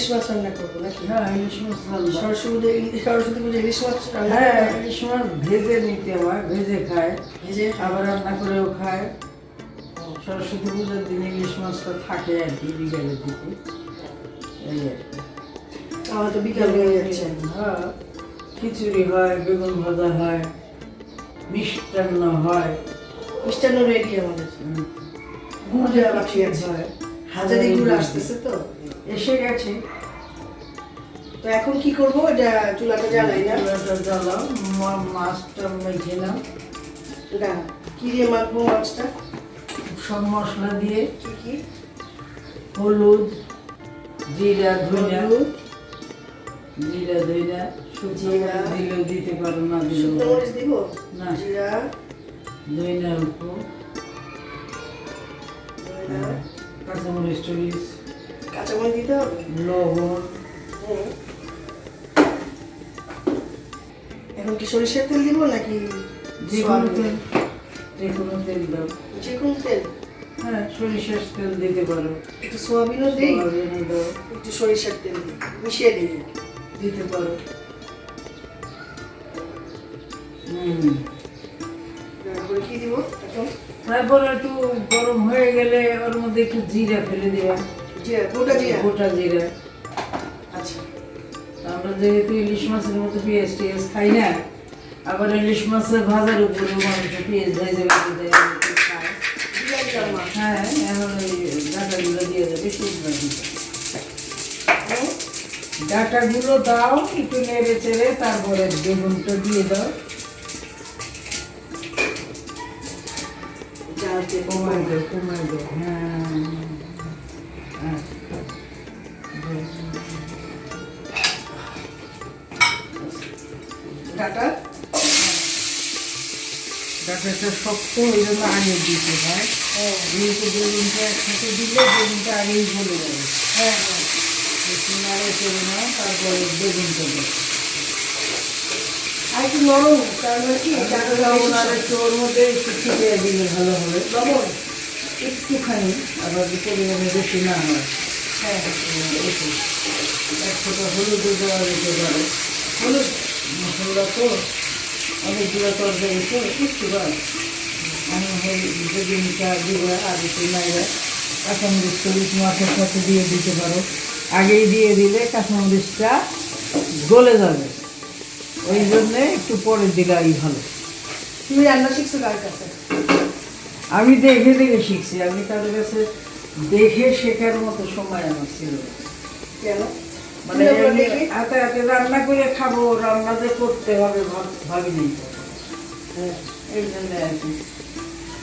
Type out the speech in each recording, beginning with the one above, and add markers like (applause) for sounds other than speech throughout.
ইলিশ মাছ রান্না করব নাকি? হ্যাঁ ইলিশ মাছ রান্না। সরস্বতী পুজো সরস্বতী পুজো ইলিশ মাছ হ্যাঁ ইলিশ মাছ ভেজে নিতে হয় ভেজে খায়। ভেজে? আবার রান্না করেও খায়। সরস্বতী পুজোর দিন ইলিশ মাছটা থাকে আর কি বিকেলের দিকে। এই আর কি। আমার তো বিকাল হয়ে যাচ্ছে। হ্যাঁ খিচুড়ি হয় বেগুন ভাজা হয় মিষ্টান্ন হয়। মিষ্টান্ন রেডি আমাদের। গুড় দেওয়া বাকি আছে। হাজারি গুড় আসতেছে তো? এসে গেছে। তো এখন কি করব? এটা চুলাটা জ্বালাই না। চুলাটা জ্বালাও মাছটা মেখে নাও। না কি দিয়ে মাখবো মাছটা? সব মশলা দিয়ে কি কি? হলুদ জিরা ধনিয়া। জিরা ধনিয়া। শুকনো জিরা। মরিচ দিতে পারো না শুকনো দিলেও মরিচ দিব? না। জিরা। ধনিয়া অল্প। ধনিয়া, কাঁচামরিচ টরিচ। কাঁচামরিচ দিতে হবে? লবণ। হুম। এখন কি সরিষার তেল দিব নাকি যে কোনো তেল। যে কোনো তেল দাও। যে কোনো তেল? হ্যাঁ সরিষার তেল দিতে পারো। একটু সোয়াবিনও দিই? সয়াবিনও দাও। একটু সরিষার তেল দিই। মিশিয়ে দিই। দিতে পারো। হুম। তারপরে কি দিব এখন? তারপর একটু গরম হয়ে গেলে ওর মধ্যে একটু জিরা ফেলে দেওয়া জিরা গোটা জিরা? গোটা জিরা। আমরা যেহেতু ইলিশ মাছের মতো পেঁয়াজ টিয়াজ খাই না আবার ইলিশ মাছের ভাজার উপরে পেঁয়াজ ভেজে ভেজে দেয় মা হ্যাঁ এখন ওই ডাটাগুলো দিয়ে শুকনো ডাটাগুলো দাও একটু নেড়ে চেড়ে তারপরে বেগুনটা দিয়ে দাও। যাতে কমাই দাও কমাই দাও। হ্যাঁ। ডাটা। ডাটাটা শক্ত ওই জন্য আগে দিতে হয়। হ্যাঁ। যেহেতু বেগুনটা একসাথে দিলে বেগুনটা আগেই চলে যাবে। হ্যাঁ হ্যাঁ। একটু নাড়ে চলে নাও তারপরে বেগুনটা দাও। আর একটু নরম কারণ কি ডাটা লবণ আর একটু ওর মধ্যে একটু ছিটিয়ে দিলে ভালো হবে। লবণ? একটুখানি আবার পরিমাণে বেশি না হয়। হ্যাঁ। এক ফোঁটা হলুদও দেওয়া যেতে পারে। হলুদ? মশলা তো অনেকগুলো তরকারি তো একটু বাদ আমি দিবে আর একটু নাইরা কাঁচামরিচ চল্লিশ মাছের সাথে দিয়ে দিতে পারো। আগেই দিয়ে দিলে কাঁচামরিচটা গলে যাবে। ওই জন্যে একটু পরে দিলাই ভালো। তুমি রান্না শিখছো কার কাছে? আমি দেখে দেখে শিখছি। আমি তাদের কাছে দেখে শেখার মতো সময় আমার ছিল কেন? মানে? হাতে হাতে রান্না করে খাব রান্না যে করতে হবে ভাবিনি। হ্যাঁ এই জন্য আর কি।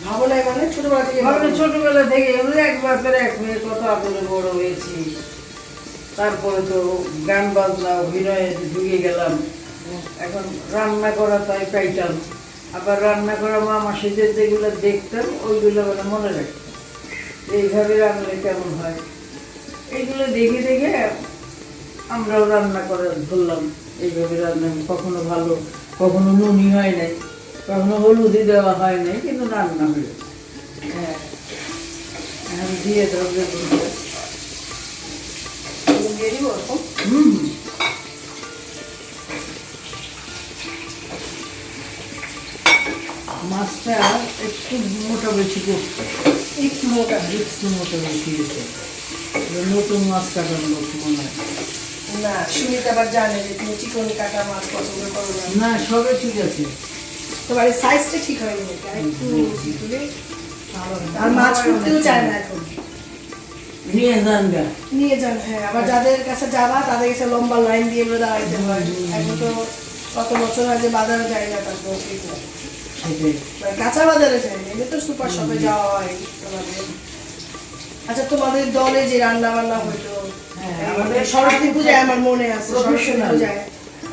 ভাবো মানে ছোটবেলা থেকে ভাবলে ছোটবেলা থেকে এমনি এক এক মেয়ে কত আদরে বড় হয়েছি। তারপরে তো গান বাজনা অভিনয়ে ঢুকে গেলাম। এখন রান্না করা তাই পাইতাম আবার রান্না করা মা মাসিদের যেগুলো দেখতাম ওইগুলো মানে মনে রাখতাম এইভাবে রান্না কেমন হয়? এইগুলো দেখে দেখে আমরাও রান্না করে ধরলাম। এইভাবে রান্না কখনো ভালো কখনো নুনি হয় নাই কখনো হলুদি দেওয়া হয় নাই কিন্তু রান্না হয়ে হ্যাঁ দিয়ে দিব হুম। মাছটা একটু মোটা বেশি করতে একটু মোটা একটু মোটা বেশি নতুন মাছ কাটার লোক মনে হয়? না সুমিত আবার জানে যে তুমি চিকন কাটা মাছ পছন্দ করো না। না সবে ঠিক আছে। তোমার সাইজটা ঠিক হয়নি আর একটু দিলে আর মাছ করতেও চায় না এখন। নিয়ে যান নিয়ে যান হ্যাঁ আবার যাদের কাছে যাবা তাদের কাছে লম্বা লাইন দিয়ে বলে দাঁড়াইতে হয় এখন তো কত বছর আগে বাজারে যায় না তারপর মানে কাঁচা বাজারে যায় না তো সুপার শপে যাওয়া হয়। তোমাদের আচ্ছা তোমাদের দলে যে রান্না বান্না হইতো আমাদের আমাদের সরস্বতী পূজায় আমার মনে আছে সরস্বতী পূজায়।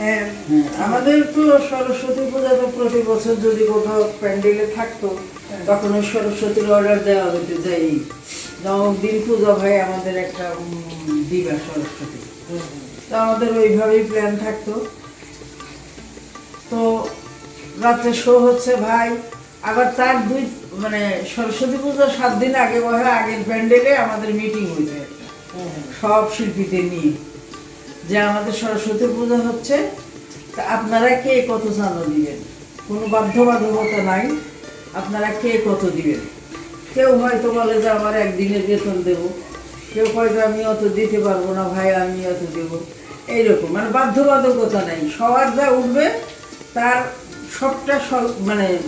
হ্যাঁ হ্যাঁ, আমাদের তো সরস্বতী পূজা তো প্রতি বছর যদি কোথাও প্যান্ডেলে থাকতো তখন ওই সরস্বতীর অর্ডার দেওয়া হতো যাই দিন পূজা হয় আমাদের একটা দিবা সরস্বতী। তো আমাদের ওইভাবেই প্ল্যান থাকতো। তো রাত্রে শো হচ্ছে ভাই। আবার তার দুই মানে সরস্বতী পূজার সাত দিন আগে বহে আগের প্যান্ডেলে আমাদের মিটিং একটা সব শিল্পীদের নিয়ে। যে আমাদের সরস্বতী পূজা হচ্ছে, তা আপনারা কে কত চাঁদা দিবেন? কোনো বাধ্যবাধকতা নাই, আপনারা কে কত দিবেন? কেউ হয়তো বলে যে আমার একদিনের বেতন দেব, কেউ হয়তো আমি অত দিতে পারব না, ভাই আমি অত দেব। এইরকম মানে বাধ্যবাধকতা নাই। সবার যা উঠবে, তার সবটা সল- মানে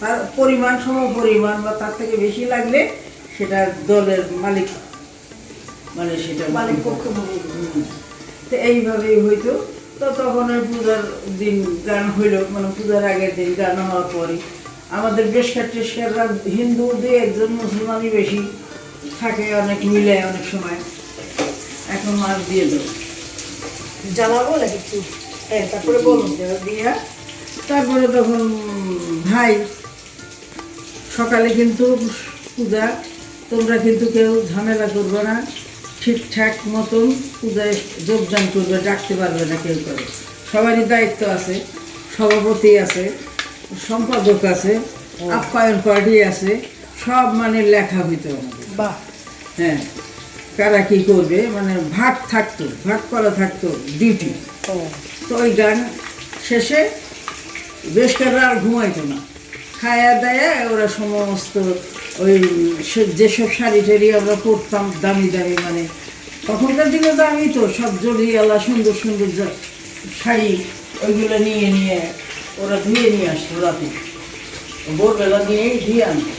তার পরিমাণ সম পরিমাণ বা তার থেকে বেশি লাগলে সেটা দলের মালিক মানে সেটা মালিক পক্ষ তো এইভাবেই হইতো। তো তখন ওই পূজার দিন গান হইল মানে পূজার আগের দিন গান হওয়ার পরে আমাদের বেশকার টেস্কাররা হিন্দু দিয়ে একজন মুসলমানই বেশি থাকে অনেক মিলে অনেক সময়। এখন মাছ দিয়ে দেবো। জানাব নাকি একটু? হ্যাঁ তারপরে বলুন দিয়া। তারপরে তখন ভাই সকালে কিন্তু পূজা তোমরা কিন্তু কেউ ঝামেলা করবে না। ঠিকঠাক মতন পূজায় যোগদান করবে ডাকতে পারবে না কেউ করে। সবারই দায়িত্ব আছে সভাপতি আছে সম্পাদক আছে আপ্যায়ন পার্টি আছে সব মানে লেখা হইতো আমাদের। বাহ। হ্যাঁ কারা কি করবে মানে ভাগ থাকতো ভাগ করা থাকতো ডিউটি। তো ওই গান শেষে বেশ কারা আর ঘুমাইতো না। খায়া দায়া ওরা সমস্ত ওই যেসব শাড়ি টাড়ি আমরা পরতাম দামি দামি মানে তখনকার দিনে দামি তো সব জড়িয়ালা সুন্দর সুন্দর শাড়ি ওইগুলো নিয়ে নিয়ে ওরা ধুয়ে নিয়ে আসতো রাতে। ভোরবেলা নিয়েই ধুয়ে আনতো।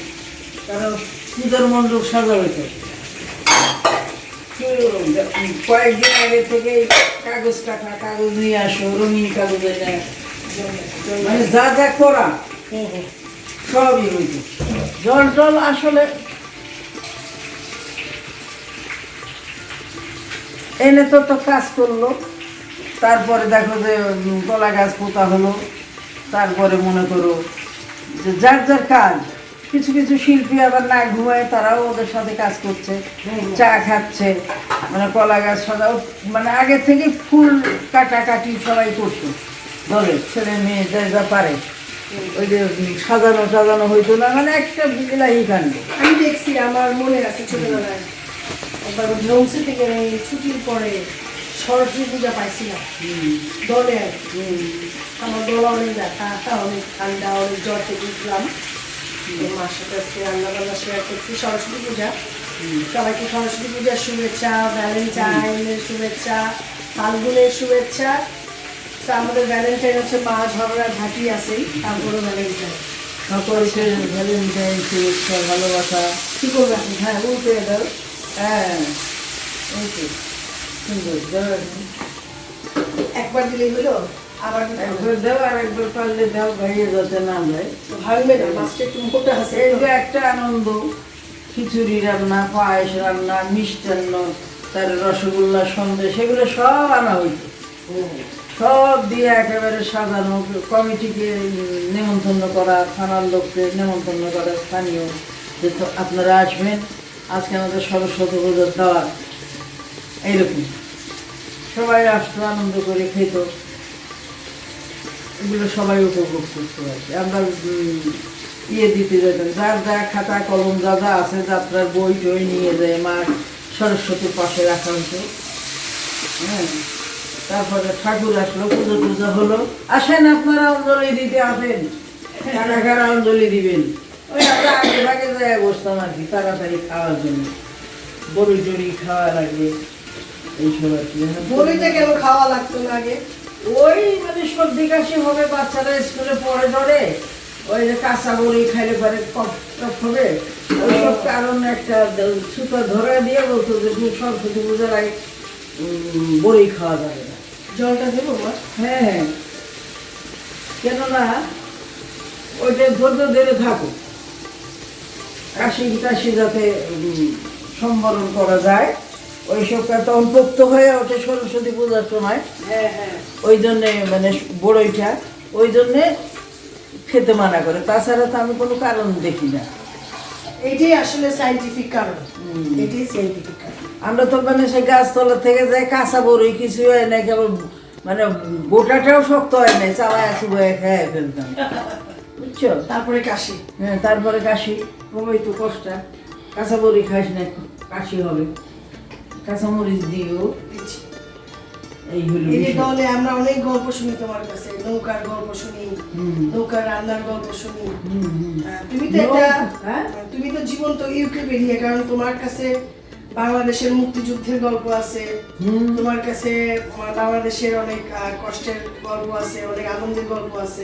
কারণ পূজার মণ্ডপ সাজা হইতো কয়েকদিন আগে থেকে কাগজ কাটা কাগজ নিয়ে আসো রঙিন কাগজ এনে মানে যা যা করা। সবই হইতো। জল টল আসলে এনে তো তো কাজ করল। তারপরে দেখো যে কলা গাছ পোতা হলো। তারপরে মনে করো যে যার যার কাজ কিছু কিছু শিল্পী আবার না ঘুমায় তারাও ওদের সাথে কাজ করছে চা খাচ্ছে মানে কলা গাছ সাজাও মানে আগে থেকে ফুল কাটাকাটি সবাই করতো। দলে ছেলে মেয়ে যা যা পারে। ওই যে সাজানো সাজানো হইতো না মানে একটা বিলাহি কাণ্ড আমি দেখছি আমার মনে আছে ছোটবেলায়। একবার রংসি থেকে ছুটির পরে সরস্বতী পূজা পাইছিলাম। দলে। আমার গলা অনেক ব্যথা অনেক ঠান্ডা অনেক জ্বর থেকে উঠলাম। মার সাথে আজকে রান্না বান্না শেয়ার করছি সরস্বতী পূজা। সবাইকে সরস্বতী পূজার শুভেচ্ছা ভ্যালেন্টাইনের শুভেচ্ছা ফাল্গুনের শুভেচ্ছা। তো আমাদের ভ্যালেন্টাইন হচ্ছে মা ঝগড়া ঘাটি আছেই তারপরে ভ্যালেন্টাইন সকলকে ভ্যালেন্টাইন শুভেচ্ছা ভালোবাসা। কি করবে আপনি? হ্যাঁ দাও। হ্যাঁ সুন্দর একবার দিলেই হলো আবার একবার দাও আর একবার পারলে দাও ভাইয়ে যাতে না যায়। ভাঙবে না মাছটা একটু মোটা আছে। এই একটা আনন্দ খিচুড়ি রান্না পায়েস রান্না মিষ্টান্ন তার রসগোল্লা সন্দেশ এগুলো সব আনা হইতো সব দিয়ে একেবারে সাজানো, কমিটিকে নেমন্তন্ন করা, থানার লোককে নেমন্তন্ন করা, স্থানীয় যে আপনারা আসবেন, আজকে আমাদের সরস্বতী পুজোর দেওয়ার এইরকম। সবাই আসতো, আনন্দ করে খেত। এগুলো সবাই উপভোগ করতে কি। আমরা ইয়ে দিতে যেতাম। যার যা খাতা কলম যা যা আছে, যাত্রার বই টই নিয়ে যায় মা সরস্বতীর পাশে রাখা হতো। হ্যাঁ। তারপরে ঠাকুর আসলো, পুজো টুজো হলো। আসেন আপনারা অঞ্জলি দিতে আসেন। কারা কারা অঞ্জলি দিবেন। ওই আমরা আগে ভাগে যায় বসতাম আর কি, তাড়াতাড়ি খাওয়ার জন্য। বড়ি টড়ি খাওয়া লাগবে এইসব আর কি। বলিতে কেন খাওয়া লাগতো না আগে? ওই মানে সর্দি কাশি হবে, বাচ্চারা স্কুলে পড়ে ধরে ওই যে কাঁচা বড়ি খাইলে পরে কফ টফ হবে। ওইসব কারণ একটা সুতো ধরে দিয়ে বলতো যে সরস্বতী পুজোর আগে বড়ি খাওয়া যাবে জলটা দেবো হ্যাঁ। কেননা ওইটা ধৈর্য ধরে থাকো কাশি টাশি যাতে সম্বরণ করা যায়। ওইসব তখন পোক্ত হয়ে ওঠে সরস্বতী পূজার সময়। হ্যাঁ হ্যাঁ। ওই জন্যে মানে বড়ইটা ওই জন্যে খেতে মানা করে। তাছাড়া তো আমি কোনো কারণ দেখি না। এইটাই আসলে সাইন্টিফিক কারণ। এটাই সাইন্টিফিক কারণ। আমরা তো মানে সেই গাছতলা থেকে যাই কাঁচা বড়ই কিছু হয় না কেবল মানে গোটাটাও শক্ত হয় না চালায় চুবাই খেয়ে ফেলতাম। বুঝছ? তারপরে কাশি। হ্যাঁ তারপরে কাশি। তো কষ্ট। কাঁচা বড়ি খাইস না কাশি হবে। কাঁচামরিচ দিও। দিচ্ছি। এই। দলে আমরা অনেক গল্প শুনি তোমার কাছে নৌকার গল্প শুনি নৌকার রান্নার গল্প শুনি। তুমি তো একটা হ্যাঁ? তুমি তো জীবন্ত ইউকেপিডিয়া কারণ তোমার কাছে বাংলাদেশের মুক্তিযুদ্ধের গল্প আছে। তোমার কাছে বাংলাদেশের অনেক কষ্টের গল্প আছে অনেক আনন্দের গল্প আছে।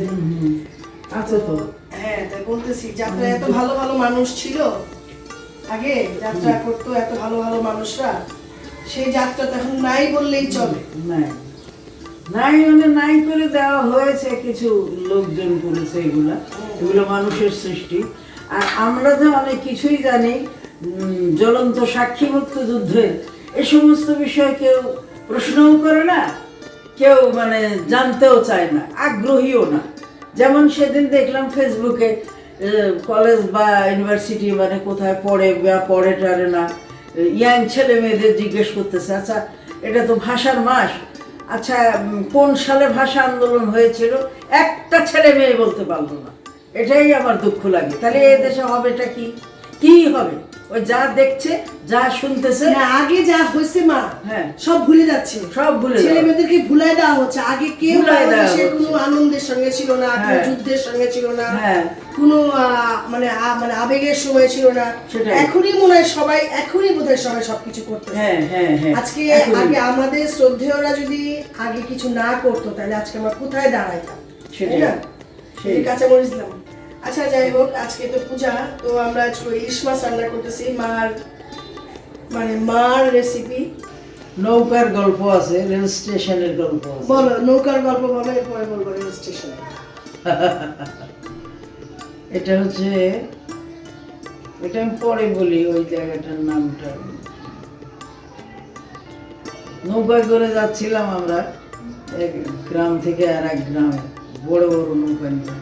আছে তো। হ্যাঁ তাই বলতেছি যাত্রা এত ভালো ভালো মানুষ ছিল। আগে যাত্রা করতো এত ভালো ভালো মানুষরা। সেই যাত্রা তো এখন নাই বললেই চলে। নাই। নাই মানে নাই করে দেওয়া হয়েছে কিছু লোকজন করেছে এগুলা। এগুলো মানুষের সৃষ্টি। আর আমরা যে অনেক কিছুই জানি জ্বলন্ত সাক্ষী মুক্তিযুদ্ধের এ সমস্ত বিষয় কেউ প্রশ্নও করে না, কেউ মানে জানতেও চায় না, আগ্রহীও না। যেমন সেদিন দেখলাম ফেসবুকে কলেজ বা ইউনিভার্সিটি মানে কোথায় পড়ে বা পড়ে টারে না ইয়াং ছেলে মেয়েদের জিজ্ঞেস করতেছে আচ্ছা এটা তো ভাষার মাস আচ্ছা কোন সালে ভাষা আন্দোলন হয়েছিল? একটা ছেলে মেয়ে বলতে পারল না। এটাই আমার দুঃখ লাগে। তাহলে এ দেশে হবেটা কি? কি হবে? ওই যা দেখছে যা শুনতেছে। না আগে যা হয়েছে মা হ্যাঁ। সব ভুলে যাচ্ছে। সব ভুলে ছেলে মেয়েদেরকে ভুলাই দেওয়া হচ্ছে। আগে কেউ হচ্ছে। কোনো আনন্দের সঙ্গে ছিল না কোনো হ্যাঁ। যুদ্ধের সঙ্গে ছিল না হ্যাঁ। কোনো মানে মানে আবেগের সময় ছিল না। এখনই মনে হয় সবাই এখনই বোধহয় সবাই সবকিছু করতে হ্যাঁ হ্যাঁ হ্যাঁ। আজকে আগে আমাদের শ্রদ্ধেয়রা যদি আগে কিছু না করতো তাহলে আজকে আমরা কোথায় দাঁড়াইতাম? সেটাই। তাই না? আচ্ছা যাই হোক আজকে তো পূজা তো আমরা আজকে ইলিশ মাছ রান্না করতেছি। মার মানে মার রেসিপি নৌকার গল্প আছে রেল স্টেশনের গল্প আছে। বলো নৌকার গল্প বলো এরপরে বলব রেল স্টেশন। (laughs) এটা হচ্ছে এটা আমি পরে বলি ওই জায়গাটার নামটা। নৌকায় করে যাচ্ছিলাম আমরা এক গ্রাম থেকে আর এক গ্রামে বড় বড় নৌকা নিয়ে।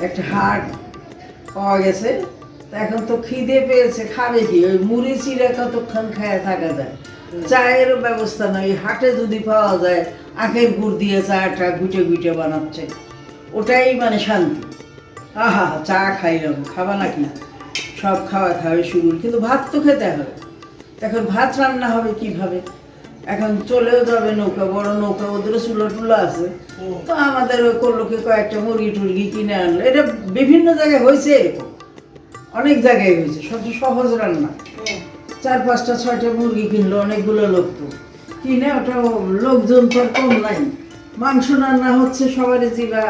একটা হাট পাওয়া গেছে। এখন তো খিদে পেয়েছে, খাবে কি? ওই মুড়ি চিড়ে কতক্ষণ খায় থাকা যায়? চায়েরও ব্যবস্থা নাই হাটে যদি পাওয়া যায়, আখের গুড় দিয়ে চাটা গুটে গুটে বানাচ্ছে। ওটাই মানে শান্তি। আহা, চা খাইলাম, খাবা নাকি? সব খাওয়া খাওয়া শুরু কিন্তু ভাত তো খেতে হবে। এখন ভাত রান্না হবে কীভাবে? এখন চলেও যাবে নৌকা, বড় নৌকা, ওদেরও চুলো টুলো আছে। তো আমাদের ওই করলোকে কয়েকটা মুরগি টুরগি কিনে আনলো। এটা বিভিন্ন জায়গায় হয়েছে এরকম। অনেক জায়গায় হয়েছে, সবচেয়ে সহজ রান্না। চার, পাঁচটা, ছয়টা মুরগি কিনলো অনেকগুলো লোক তো। কিনে ওটা লোকজন তো কম নাই। মাংস রান্না হচ্ছে সবারই জিবা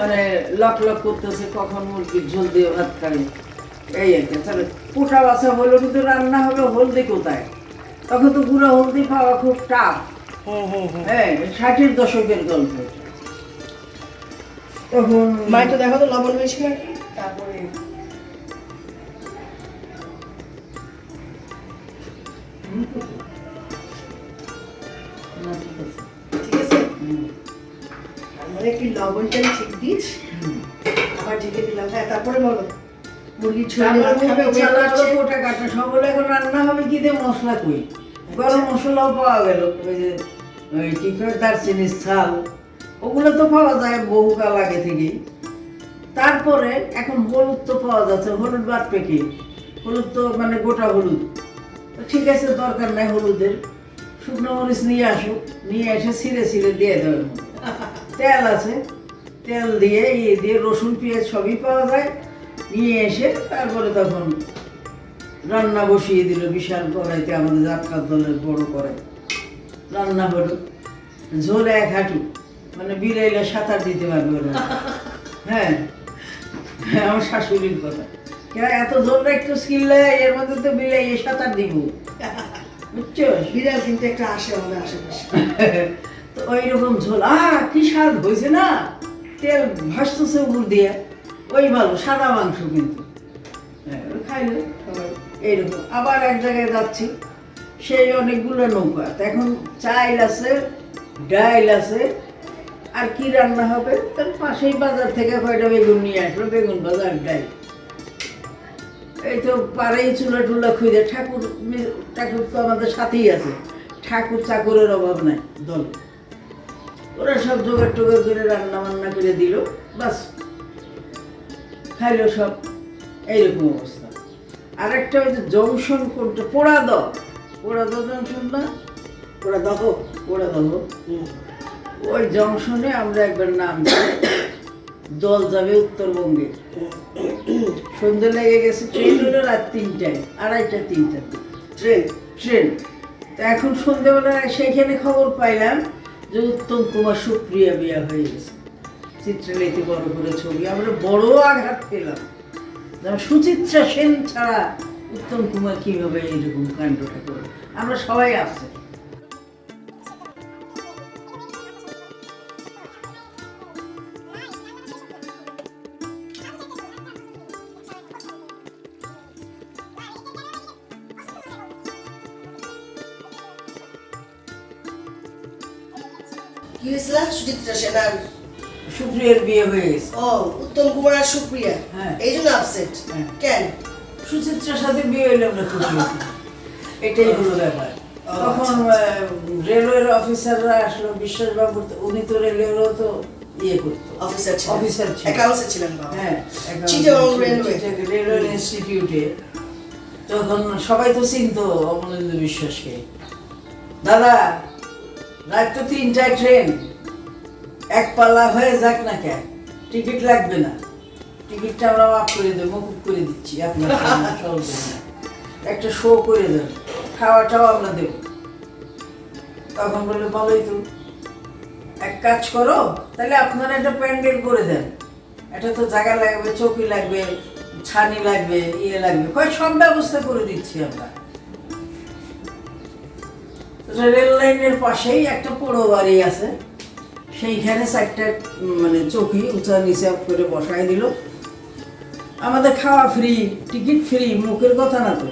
মানে লক লক করতেছে, কখন মুরগির ঝোল দিয়ে ভাত খাবে। এই আর কি, তাহলে পোটা বাছা হলো কিন্তু রান্না হলো হলদি কোথায়? তখন তো গুঁড়ো হলদি পাওয়া খুব টাফ হ্যাঁ ষাটের দশকের গল্প। তখন মা একটু দেখো তো লবণ বেশি তারপরে লবণটা ঠিক দিস আবার ঢেকে দিলাম। হ্যাঁ তারপরে বলো। মুরগির ঝোল তারপর ভাত খাবে মুরগি wait চালা করছে। হলো, পোটা কাটা সব হলো, এখন রান্না হবে কি দিয়ে? মশলা কই? গরম মশলাও পাওয়া গেল। ওই যে ওই কি করে দারচিনির ছাল ওগুলো তো পাওয়া যায় বহুকাল আগে থেকেই। তারপরে এখন হলুদ তো পাওয়া যাচ্ছে হলুদ বাদ পেকে। হলুদ তো মানে গোটা হলুদ। ঠিক আছে দরকার নাই হলুদের। শুকনো মরিচ নিয়ে আসো নিয়ে এসে ছিঁড়ে ছিঁড়ে দিয়ে দেবেন তেল আছে তেল দিয়ে ইয়ে দিয়ে রসুন পেঁয়াজ সবই পাওয়া যায়। নিয়ে এসে তারপরে তখন রান্না বসিয়ে দিল বিশাল কড়াইতে আমাদের যাত্রার দলের বড় কড়াই। রান্না হলো ঝোল এক হাঁটু মানে বিড়াইলে সাঁতার দিতে পারবে ওরা হ্যাঁ হ্যাঁ আমার শাশুড়ির কথা। কেন এত ঝোলটা একটু স্কিল এর মধ্যে তো বিলাই সাঁতার দিব। বুঝছ? বিড়াল কিন্তু একটা আসে আমাদের আশেপাশে। তো ওই রকম ঝোল আহ কি স্বাদ হয়েছে না? তেল ভাসতেছে উপর দিয়ে। ওই ভালো সাদা মাংস কিন্তু। হ্যাঁ, সবাই এইরকম। আবার এক জায়গায় যাচ্ছি সেই অনেকগুলো নৌকা। এখন চাইল আছে ডাইল আছে আর কি রান্না হবে? তার পাশেই বাজার থেকে কয়টা বেগুন নিয়ে আসলো বেগুন বাজার ডাইল। এই তো পাড়েই চুলা টুলা খুঁজে ঠাকুর ঠাকুর তো আমাদের সাথেই আছে। ঠাকুর চাকরের অভাব নাই দল। ওরা সব জোগাড় টোগাড় করে রান্না বান্না করে দিল বাস। খাইলো সব। এইরকম অবস্থা। আর একটা যে জংশন কোনটা? পোড়া দ ওরা তো জংশন না? ওরা দহ ওরা দেবো ওই জংশনে আমরা একবার নাম দল যাবে উত্তরবঙ্গে। সন্ধ্যে লেগে গেছে ট্রেন হলো রাত তিনটায়, আড়াইটা তিনটা ট্রেন ট্রেন তো এখন সন্ধ্যেবেলা সেইখানে খবর পাইলাম যে উত্তম কুমার সুপ্রিয়া বিয়া হয়ে গেছে। চিত্রলেখে বড় করে ছবি, আমরা বড় আঘাত পেলাম। যেমন সুচিত্রা সেন ছাড়া উত্তম কুমার কীভাবে এইরকম কাণ্ডটা করবে? আমরা সবাই আসছে কি হয়েছিল? সুচিত্রা সেনার সুপ্রিয়ার বিয়ে হয়ে গেছে। ও উত্তম কুমার আর সুপ্রিয়া? হ্যাঁ। এই জন্য আপসেট হ্যাঁ। কেন? সুচিত্রার সাথে বিয়ে হইলে আমরা খুশি (laughs) এটাই হলো ব্যাপার। তখন আচ্ছা, রেলওয়ের অফিসাররা আসলো বিশ্বাসবাবু উনি তো রেলওয়েরও তো ইয়ে করতো। অফিসার অফিসার ছিলেন। অ্যাকাউন্টসে ছিলেন বাবা। হ্যাঁ চিটাগং রেলওয়ে। রেলওয়ে ইনস্টিটিউটে তখন সবাই তো চিনতো অমলেন্দু বিশ্বাসকে। দাদা রাত তো তিনটায় ট্রেন এক পাল্লা হয়ে যাক না কেন, টিকিট লাগবে না। টিকিটটা আমরা মাফ করে দেবো, মকুব করে দিচ্ছি, আপনার। একটা শো করে দেন, খাওয়াটাও আমরা দেব। তখন বলল, ভালোই তো। এক কাজ করো, তাহলে আপনারা একটা প্যান্ডেল করে দেন। এটা তো জায়গা লাগবে, চৌকি লাগবে, ছানি লাগবে ইয়ে লাগবে। কয়, সব ব্যবস্থা করে দিচ্ছি আমরা। রেল লাইনের পাশেই একটা পোড়ো বাড়ি আছে। সেইখানে চারটা মানে চৌকি উঁচা নিচে করে বসাই দিল। আমাদের খাওয়া ফ্রি টিকিট ফ্রি মুখের কথা না তো।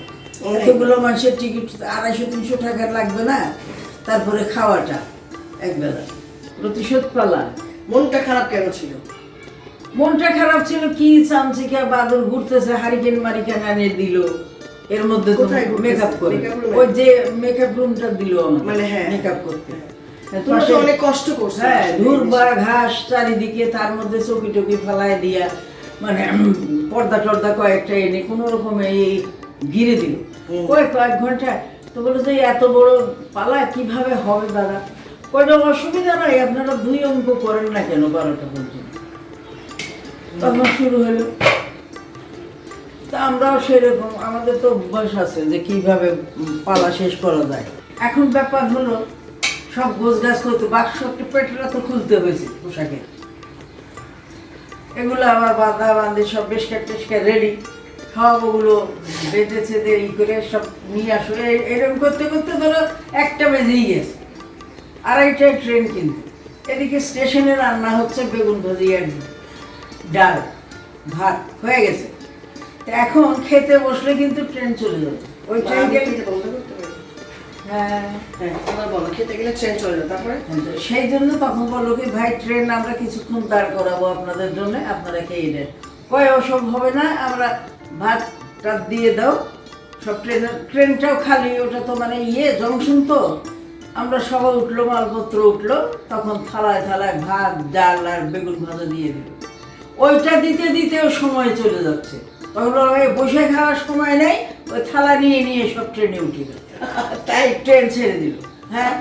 এতগুলো মানুষের টিকিট আড়াইশো তিনশো টাকা লাগবে না? তারপরে খাওয়াটা একবেলা প্রতিশোধ পালা। মনটা খারাপ কেন ছিল? মনটা খারাপ ছিল কি চামচিকা বাদর ঘুরতেছে হারিকেন মারিকেন আনিয়ে দিল। এর মধ্যে কোথায় মেকআপ করে? ওই যে মেকআপ রুমটা দিল মানে হ্যাঁ। মেকআপ করতে। তোমরা তো অনেক কষ্ট করছ হ্যাঁ ঘাস চারিদিকে তার মধ্যে চকি টকি ফেলায় দিয়া মানে পর্দা টর্দা কয়েকটা এনে কোনো রকমে এই ঘিরে দিল। কয়েক কয়েক ঘণ্টা তো বলে যে এত বড় পালা কীভাবে হবে দাদা? কয়টা অসুবিধা নাই আপনারা দুই অঙ্ক করেন না কেন বারোটা পর্যন্ত? তখন শুরু হলো। তা আমরাও সেরকম আমাদের তো অভ্যাস আছে যে কীভাবে পালা শেষ করা যায়। এখন ব্যাপার হলো সব গোছ গাছ করতে বাক্স একটা পেটরা তো খুলতে হয়েছে পোশাকের এগুলো আবার বাঁধা বাঁধে সব বেশকার টেস্কার রেডি সব ওগুলো বেঁধেছে দিয়ে ই করে সব নিয়ে আসো। এরকম করতে করতে ধরো একটা বেজেই গেছে। আড়াইটায় ট্রেন কিন্তু। এদিকে স্টেশনে রান্না হচ্ছে বেগুন ভাজি আর ডাল ভাত হয়ে গেছে। এখন খেতে বসলে কিন্তু ট্রেন চলে যাবে। ওই ট্রেন গেলে হ্যাঁ হ্যাঁ খেতে গেলে চলে তারপরে? সেই জন্য তখন বলল কি, ভাই ট্রেন আমরা কিছুক্ষণ দাঁড় করাবো আপনাদের জন্য, আপনারা খেয়ে নেন। কয় ওসব হবে না, আমরা ভাত টাত দিয়ে দাও, সব ট্রেন ট্রেনটাও খালি, ওটা তো মানে ইয়ে জংশন তো। আমরা সবাই উঠল, মালপত্র উঠল, তখন থালায় থালায় ভাত, ডাল আর বেগুন ভাজা দিয়ে দিল। ওইটা দিতে দিতেও সময় চলে যাচ্ছে। তখন বসে খাওয়ার সময় নেই, ওই থালা নিয়ে নিয়ে সব ট্রেনে উঠে গেল। তাই ট্রেন ছেড়ে দিল হ্যাঁ?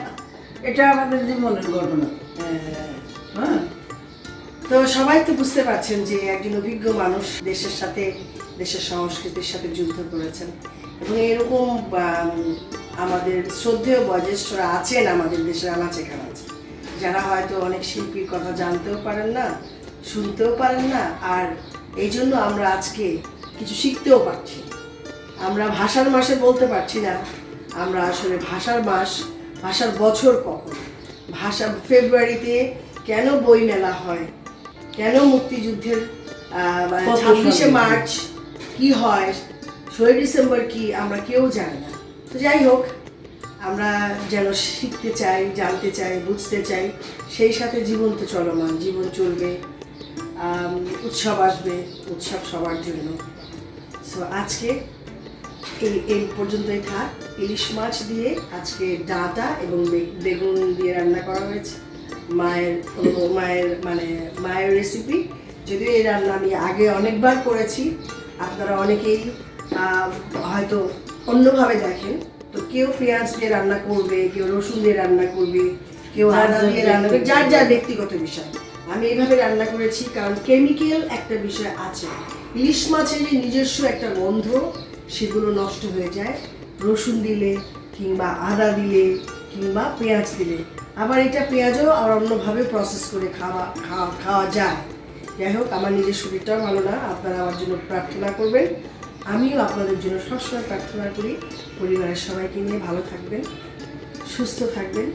এটা আমাদের জীবনের ঘটনা। হ্যাঁ তো সবাই তো বুঝতে পারছেন যে একজন অভিজ্ঞ মানুষ দেশের সাথে, দেশের সংস্কৃতির সাথে যুদ্ধ করেছেন। এবং এরকম আমাদের শ্রদ্ধেয় বয়োজ্যেষ্ঠরা আছেন আমাদের দেশের আনাচে কানাচে। যারা হয়তো অনেক শিল্পীর কথা জানতেও পারেন না, শুনতেও পারেন না, আর এই জন্য আমরা আজকে কিছু শিখতেও পারছি। আমরা ভাষার মাসে বলতে পারছি না আমরা আসলে ভাষার মাস ভাষার বছর কখন? ভাষা ফেব্রুয়ারিতে কেন বই মেলা হয়? কেন মুক্তিযুদ্ধের ছাব্বিশে মার্চ কি হয়? ষোলোই ডিসেম্বর কি আমরা কেউ জানি না। তো যাই হোক আমরা যেন শিখতে চাই জানতে চাই বুঝতে চাই সেই সাথে জীবন তো চলমান জীবন চলবে উৎসব আসবে উৎসব সবার জন্য। সো আজকে এই এই পর্যন্তই থাক। ইলিশ মাছ দিয়ে আজকে ডাঁটা এবং বেগুন দিয়ে রান্না করা হয়েছে। মায়ের মায়ের মানে মায়ের রেসিপি যদিও এই রান্না আমি আগে অনেকবার করেছি। আপনারা অনেকেই হয়তো অন্যভাবে দেখেন। তো কেউ পেঁয়াজ দিয়ে রান্না করবে কেউ রসুন দিয়ে রান্না করবে কেউ আদা দিয়ে রান্না করবে। যার যার ব্যক্তিগত বিষয়। আমি এইভাবে রান্না করেছি কারণ কেমিক্যাল একটা বিষয় আছে। ইলিশ মাছের যে নিজস্ব একটা গন্ধ সেগুলো নষ্ট হয়ে যায়। রসুন দিলে কিংবা আদা দিলে কিংবা পেঁয়াজ দিলে। আবার এটা পেঁয়াজও আর অন্যভাবে প্রসেস করে খাওয়া খাওয়া খাওয়া যায়। যাই হোক, আমার নিজের শরীরটাও ভালো না, আপনারা আমার জন্য প্রার্থনা করবেন। আমিও আপনাদের জন্য সবসময় প্রার্থনা করি, পরিবারের সবাইকে নিয়ে ভালো থাকবেন, সুস্থ থাকবেন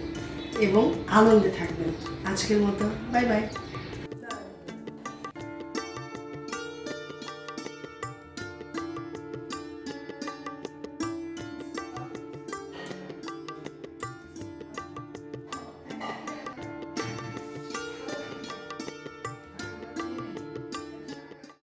এবং আনন্দে থাকবেন। আজকের মতো বাই বাই